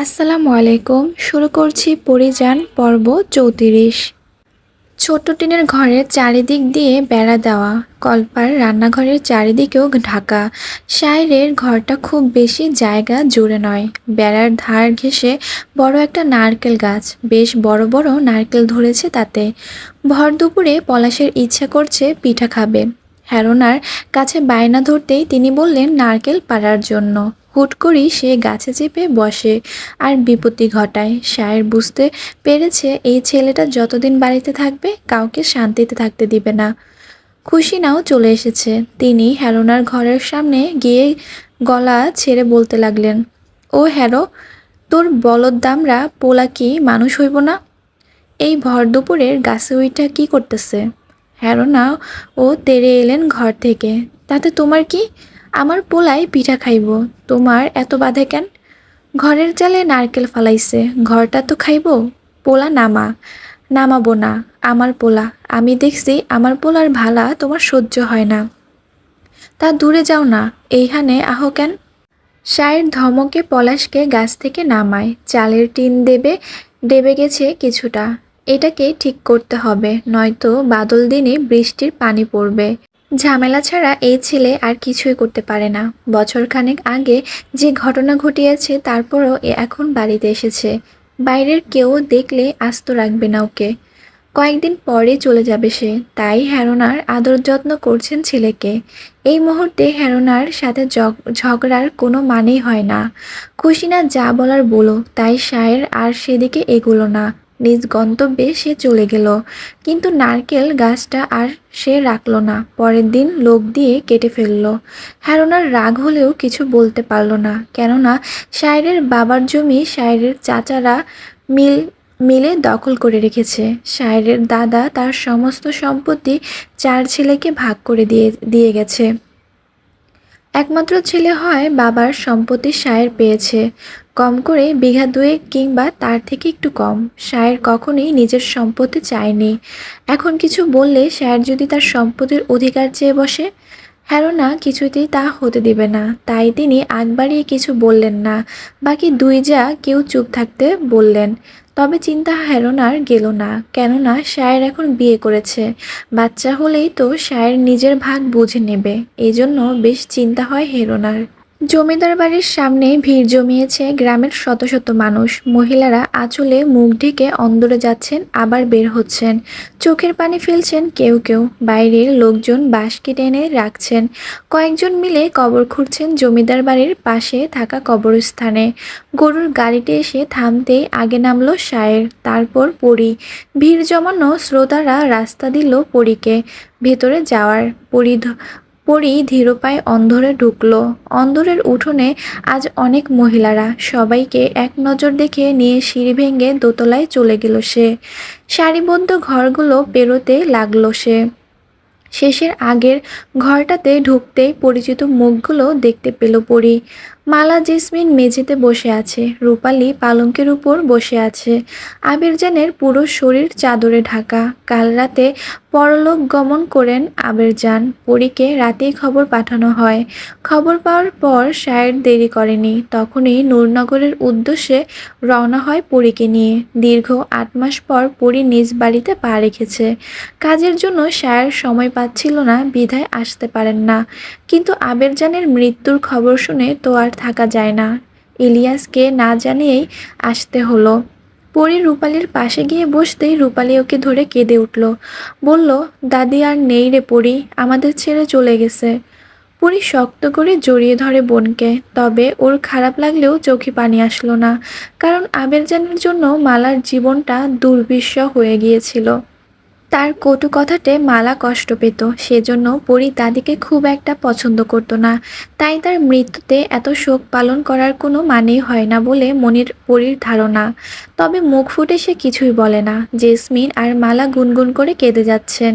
আসসালামু আলাইকুম। শুরু করছি পরিযান পর্ব চৌত্রিশ। ছোট্ট টিনের ঘরের চারিদিক দিয়ে বেড়া দেওয়া। কল্পার রান্নাঘরের চারিদিকেও ঢাকা। সাইরের ঘরটা খুব বেশি জায়গা জুড়ে নয়। বেড়ার ধার ঘেঁষে বড় একটা নারকেল গাছ। বেশ বড় বড় নারকেল ধরেছে তাতে। ভর দুপুরে পলাশের ইচ্ছা করছে পিঠা খাবে। হ্যারোনার কাছে বায়না ধরতেই তিনি বললেন, নারকেল পাড়ার জন্য। হুট করেই সে গাছে চেপে বসে। আর বিপত্তি ঘটায়। শায়ের বুঝতে পেরেছে এই ছেলেটা যতদিন বাড়িতে থাকবে, কাউকে শান্তিতে থাকতে দিবে না। খুশিনাও চলে এসেছে। তিনি হ্যারোনার ঘরের সামনে গিয়ে গলা ছেড়ে বলতে লাগলেন, ও হ্যারো তোর বলদ দামরা পোলা কি মানুষ হইব না? এই ভর দুপুরের গাছে উইটা কি করতেছে? হ্যারোনা ও তেরে এলেন ঘর থেকে। তাতে তোমার কি আমার পোলাই পিঠা খাইব, তোমার এত বাধে কেন? ঘরের চালে নারকেল ফালাইছে, ঘরটা তো খাইব? পোলা নামা নামাবো না, আমার পোলা। আমি দেখছি আমার পোলার ভালা তোমার সহ্য হয় না। তা দূরে যাও না, এইখানে আহ কেন? শায়ের ধমকে পলাশকে গাছ থেকে নামায়, চালের টিন দেবে দেবে গেছে কিছুটা। এটাকে ঠিক করতে হবে, নয়তো বাদল দিনে বৃষ্টির পানি পড়বে। ঝামেলা ছাড়া এই ছেলে আর কিছুই করতে পারে না। বছরখানেক আগে যে ঘটনা ঘটিয়েছে, তারপরও এ এখন বাড়িতে এসেছে। বাইরের কেউ দেখলে আস্ত রাখবে না ওকে। কয়েকদিন পরে চলে যাবে সে। তাই হ্যারোনার আদর যত্ন করছেন ছেলেকে। এই মুহূর্তে হ্যারোনার সাথে ঝগড়ার কোনো মানেই হয় না। খুশিনা যা বলার বলো, তাই শায়ের আর সেদিকে এগুলো না। নিজ গন্তব্যে সে চলে গেল। কিন্তু নারকেল গাছটা আর সে রাখল না। পরের দিন লোক দিয়ে কেটে ফেলল। হ্যারোনার রাগ হলেও কিছু বলতে পারল না। কেননা শায়েরের বাবার জমি শায়েরের চাচারা মিল, মিলে দখল করে রেখেছে। শায়েরের দাদা তার সমস্ত সম্পত্তি চার ছেলেকে ভাগ করে দিয়ে দিয়ে গেছে। একমাত্র ছেলে হয় বাবার সম্পত্তি সায়ের পেয়েছে। কম করে বিঘা দুয়েক কিংবা তার থেকে একটু কম। সায়ের কখনোই নিজের সম্পত্তি চায়নি। এখন কিছু বললে সায়ের যদি তার সম্পত্তির অধিকার চেয়ে বসে হ্যারোনা কিছুতেই তা হতে দেবে না। তাই তিনি আগ বাড়িয়ে কিছু বললেন না। বাকি দুই যা কেউ চুপ থাকতে বললেন। তবে চিন্তা হ্যারোনার গেল না। কেননা শায়ের এখন বিয়ে করেছে। বাচ্চা হলেই তো শায়ের নিজের ভাগ বুঝে নেবে। এই জন্য বেশ চিন্তা হয় হেরোনার। জমিদার বাড়ির সামনে ভিড় জমিয়েছে গ্রামের শত শত মানুষ। মহিলারা আঁচলে মুখ ঢেকে অন্দরে যাচ্ছেন, আবার বের হচ্ছেন। চোখের পানি ফেলছেন কেউ কেউ। বাইরের লোকজন বাঁশকি টেনে রাখছেন। কয়েকজন মিলে কবর খুঁড়ছেন জমিদার বাড়ির পাশে থাকা কবরস্থানে। গরুর গাড়িতে এসে থামতেই আগে নামলো শায়ের, তারপর পরি। ভিড় জমানো শ্রোতারা রাস্তা দিল পরীকে। ভেতরে যাওয়ার পরি পরি ধীরপায়ে অন্ধরে ঢুকল। অন্ধরের উঠোনে আজ অনেক মহিলারা। সবাইকে এক নজর দেখে নিয়ে সিঁড়ি ভেঙে দোতলায় চলে গেল সে। সারিবদ্ধ ঘরগুলো পেরোতে লাগল সে। শেষের আগের ঘরটাতে ঢুকতেই পরিচিত মুখগুলো দেখতে পেল পরি। মালা জেসমিন মেঝেতে বসে আছে, রূপালি পালঙ্কের উপর বসে আছে। আবিরজানের পুরো শরীর চাদরে ঢাকা। কাল রাতে পরলোক গমন করেন আবিরজান। পরীকে রাতেই খবর পাঠানো হয়। খবর পাওয়ার পর শায়ের দেরি করেনি। তখনই নূরনগরের উদ্দেশ্যে রওনা হয় পরীকে নিয়ে। দীর্ঘ আট মাস পর পরী নিজ বাড়িতে পা রেখেছে। কাজের জন্য শায়ের সময় পাচ্ছিল না, বিধায় আসতে পারেন না। কিন্তু আবেরজানের মৃত্যুর খবর শুনে তো আর থাকা যায় না। ইলিয়াসকে না জানিয়েই আসতে হলো। পরি রূপালির পাশে গিয়ে বসতেই রূপালি ওকে ধরে কেঁদে উঠল। বলল, দাদি আর নেই রে পরি, আমাদের ছেড়ে চলে গেছে। পরি শক্ত করে জড়িয়ে ধরে বোনকে। তবে ওর খারাপ লাগলেও চোখে পানি আসলো না, কারণ আবেরজানের জন্য মালার জীবনটা দুর্বিষহ হয়ে গিয়েছিল। তার কটু কথাতে মালা কষ্ট পেত, সেজন্য পরি দাদিকে খুব একটা পছন্দ করতো না। তাই তার মৃত্যুতে এত শোক পালন করার কোনো মানেই হয় না বলে মনির পরির ধারণা। তবে মুখ ফুটে সে কিছুই বলে না। জেসমিন আর মালা গুনগুন করে কেঁদে যাচ্ছেন।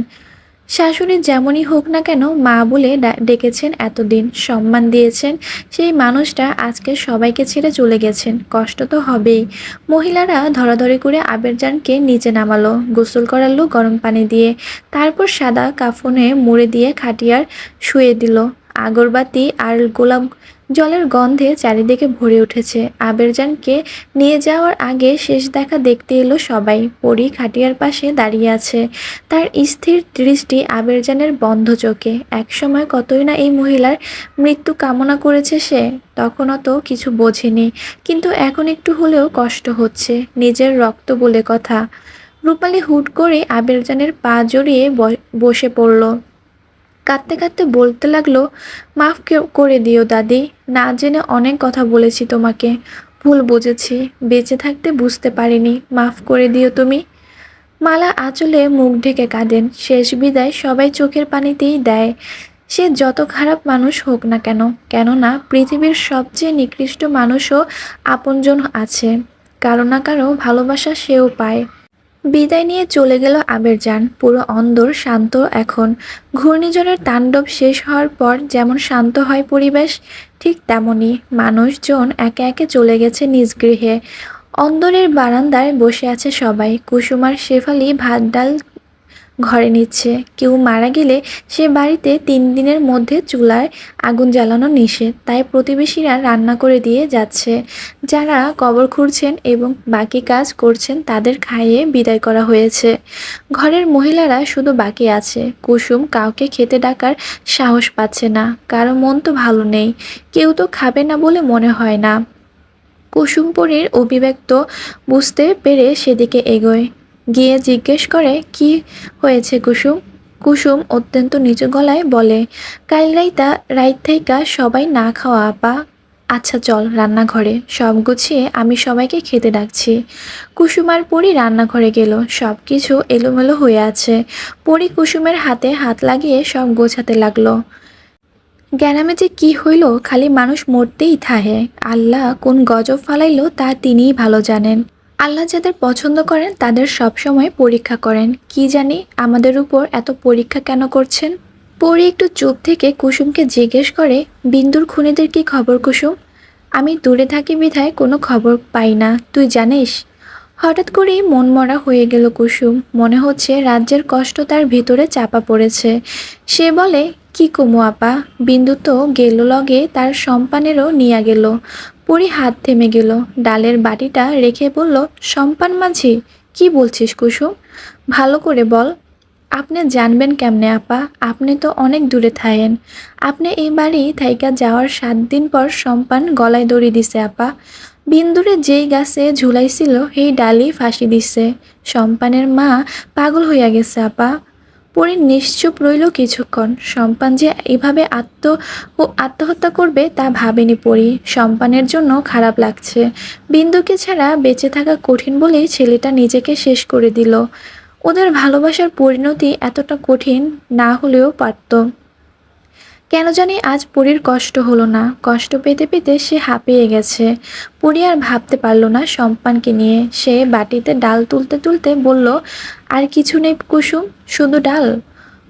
শাশুড়ি যেমনই হোক না কেন মা বলে ডেকেছেন, এতদিন সম্মান দিয়েছেন। সেই মানুষটা আজকে সবাইকে ছেড়ে চলে গেছেন। কষ্ট তো হবেই। মহিলারা ধরাধরি করে আবেরজানকে নিচে নামালো, গোসল করালো গরম পানি দিয়ে। তারপর সাদা কাফনে মুড়ে দিয়ে খাটিয়ার শুয়ে দিল। আগরবাতি আর গোলাপ জলের গন্ধে চারিদিকে ভরে উঠেছে। আবেরজানকে নিয়ে যাওয়ার আগে শেষ দেখা দেখতে এলো সবাই। পরি খাটিয়ার পাশে দাঁড়িয়ে আছে। তার স্থির দৃষ্টি আবেরজানের বন্ধ চোখে। একসময় কতই না এই মহিলার মৃত্যু কামনা করেছে সে, তখনও তো কিছু বোঝেনি। কিন্তু এখন একটু হলেও কষ্ট হচ্ছে, নিজের রক্ত বলে কথা। রূপালী হুট করে আবেরজানের পা জড়িয়ে বসে পড়ল। কাঁদতে কাঁদতে বলতে লাগল, মাফ করে দিও দাদি, না জেনে অনেক কথা বলেছি তোমাকে। ভুল বুঝেছি, বেঁচে থাকতে বুঝতে পারিনি, মাফ করে দিও তুমি। মালা আঁচলে মুখ ঢেকে কাঁদেন। শেষ বিদায় সবাই চোখের পানিতেই দেয়। সে যত খারাপ মানুষ হোক না কেন, কেননা পৃথিবীর সবচেয়ে নিকৃষ্ট মানুষও আপনজন আছে। কারও না কারও ভালোবাসা সেও পায়। বিদায় নিয়ে চলে গেল আবের যান পুরো অন্দর শান্ত এখন। ঘূর্ণিঝড়ের তাণ্ডব শেষ হওয়ার পর যেমন শান্ত হয় পরিবেশ, ঠিক তেমনই মানুষজন একে একে চলে গেছে নিজ গৃহে। অন্দরের বারান্দায় বসে আছে সবাই। কুসুমার শেফালি ভাত ডাল ঘরে নিচ্ছে। কেউ মারা গেলে সে বাড়িতে তিন দিনের মধ্যে চুলায় আগুন জ্বালানো নিষেধ। তাই প্রতিবেশীরা রান্না করে দিয়ে যাচ্ছে। যারা কবর খুঁড়ছেন এবং বাকি কাজ করছেন তাদের খাইয়ে বিদায় করা হয়েছে। ঘরের মহিলারা শুধু বাকি আছে। কুসুম কাউকে খেতে ডাকার সাহস পাচ্ছে না। কারও মন তো ভালো নেই। কেউ তো খাবে না বলে মনে হয় না। কুসুমপুরীর অভিব্যক্ত বুঝতে পেরে সেদিকে এগোয়। গিয়ে জিজ্ঞেস করে, কি হয়েছে কুসুম? কুসুম অত্যন্ত নিচু গলায় বলে, কাল রাইতা, রাইত থাইকা সবাই না খাওয়া, আপা। আচ্ছা চল রান্নাঘরে। সব গুছিয়ে আমি সবাইকে খেতে ডাকছি। কুসুম আর পরি রান্নাঘরে গেল। সব কিছু এলোমেলো হয়ে আছে। পরি কুসুমের হাতে হাত লাগিয়ে সব গোছাতে লাগল। গ্যারামে যে কি হইল, খালি মানুষ মরতেই থাহে। আল্লাহ কোন গজব ফালাইলো তা তিনিই ভালো জানেন। আল্লাহ যাদের পছন্দ করেন, তাদের সবসময় পরীক্ষা করেন। কি জানি আমাদের উপর এত পরীক্ষা কেন করছেন? পরি একটু চুপ থেকে কুসুমকে জিজ্ঞেস করে, বিন্দুর খুনিদের কি খবর কুসুম? আমি দূরে থাকি বিধায় কোনো খবর পাই না। তুই জানিস? হঠাৎ করেই মনমরা হয়ে গেল কুসুম। মনে হচ্ছে রাজ্যের কষ্ট তার ভিতরে চাপা পড়েছে। সে বলে, কি কুমু আপা? বিন্দু তো গেল লগে তার সম্পানেরও নিয়া গেল। পরি হাত থেমে গেল। ডালের বাটিটা রেখে বলল সম্পান মাঝি, কি বলছিস কুসুম? ভালো করে বল। আপনি জানবেন কেমনে আপা, আপনি তো অনেক দূরে থাকেন। আপনি এই বাড়ি থাইকা যাওয়ার সাত দিন পর সম্পান গলায় দড়ি দিছে আপা। বিন্দুরে যেই গাছে ঝুলাইছিল, সেই ডালি ফাঁসি দিছে। সম্পানের মা পাগল হইয়া গেছে আপা। পরি নিশ্চুপ রইল কিছুক্ষণ। সম্পান যে এভাবে আত্ম ও আত্মহত্যা করবে তা ভাবেনি পরি। সম্পানের জন্য খারাপ লাগছে। বিন্দুকে ছাড়া বেঁচে থাকা কঠিন বলেই ছেলেটা নিজেকে শেষ করে দিল। ওদের ভালোবাসার পরিণতি এতটা কঠিন না হলেও পারত। কেন জানি আজ পরীর কষ্ট হলো না। কষ্ট পেতে পেতে সে হাঁপিয়ে গেছে। পরি আর ভাবতে পারল না সম্পানকে নিয়ে। সে বাটিতে ডাল তুলতে তুলতে বলল, আর কিছু নেই কুসুম, শুধু ডাল?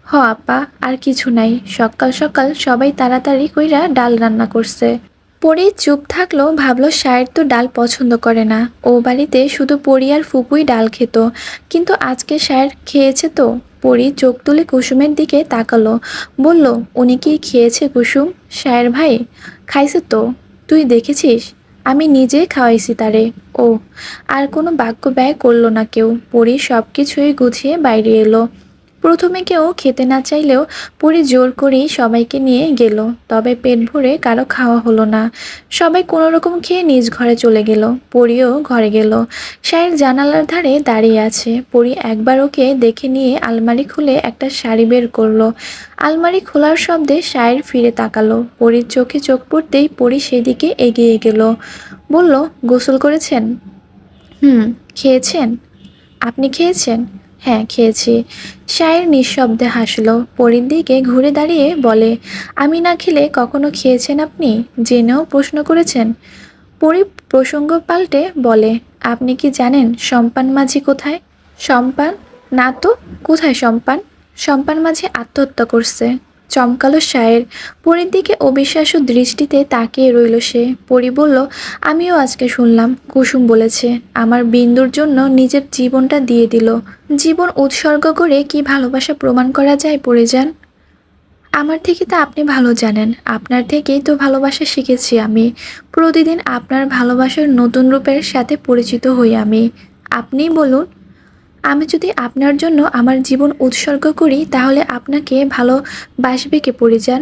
হ আপা, আর কিছু নাই। সকাল সকাল সবাই তাড়াতাড়ি কইরা ডাল রান্না করছে। পরি চুপ থাকল, ভাবলো সায়ের তো ডাল পছন্দ করে না। ও বাড়িতে শুধু পরি আর ফুপুই ডাল খেত। কিন্তু আজকে সায়ের খেয়েছে তো? পরি চোখ তুলে কুসুমের দিকে তাকালো। বলল, উনি কি খেয়েছে কুসুম? শায়ের ভাই? খাইছে তো। তুই দেখেছিস? আমি নিজে খাওয়াইছি তারে। ও, আর কোনো বাক্য ব্যয় করল না কেউ। পরি সব কিছুই গুছিয়ে বাইরে এলো। প্রথমে কেউ খেতে না চাইলেও পরি জোর করেই সবাইকে নিয়ে গেল। তবে পেট ভরে কারও খাওয়া হলো না। সবাই কোনো রকম খেয়ে নিজ ঘরে চলে গেল। পরিও ঘরে গেল। শায়ের জানালার ধারে দাঁড়িয়ে আছে। পরি একবার ওকে দেখে নিয়ে আলমারি খুলে একটা শাড়ি বের করল। আলমারি খোলার শব্দে শায়ের ফিরে তাকালো। পরির চোখে চোখ পড়তেই পরি সেদিকে এগিয়ে গেল। বলল, গোসল করেছেন? হুম, খেয়েছেন। আপনি খেয়েছেন? হ্যাঁ খেয়েছি। সায়ের নিঃশব্দে হাসল, পরীর দিকে ঘুরে দাঁড়িয়ে বলে, আমি না খেলে কখনো খেয়েছেন আপনি? জেনেও প্রশ্ন করেছেন? পরি প্রসঙ্গ পাল্টে বলে, আপনি কি জানেন সম্পান মাঝি কোথায়? সম্পান না তো, কোথায় সম্পান সম্পান মাঝি আত্মহত্যা করছে। চমকালো সায়ের পরীর দিকে অবিশ্বাস্য দৃষ্টিতে তাকিয়ে রইল সে। পরি বলল, আমিও আজকে শুনলাম। কুসুম বলেছে, আমার বিন্দুর জন্য নিজের জীবনটা দিয়ে দিল। জীবন উৎসর্গ করে কি ভালোবাসা প্রমাণ করা যায় পড়ে যান? আমার থেকে তো আপনি ভালো জানেন। আপনার থেকেই তো ভালোবাসা শিখেছি আমি। প্রতিদিন আপনার ভালোবাসার নতুন রূপের সাথে পরিচিত হই আমি। আপনিই বলুন। আমি যদি আপনার জন্য আমার জীবন উৎসর্গ করি তাহলে আপনাকে ভালোবাসবে কে পরিজান